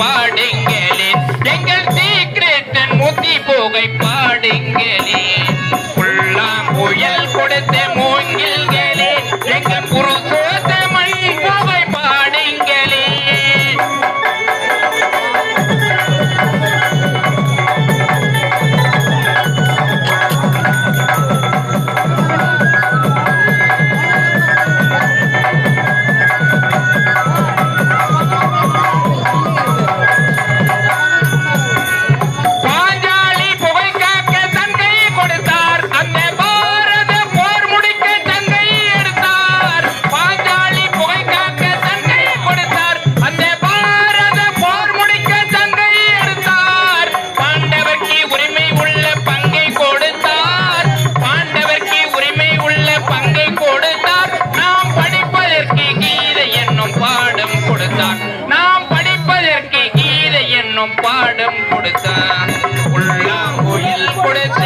பாடுங்களே. எங்கள் சீக்கிரத்தன் முத்தி போகை பாடுங்களே. புல்லாங்குயல் கொடுத்த மூ என்னும் பாடம் கொடுத்தான் உள்ளாங்குயில் கொடுத்த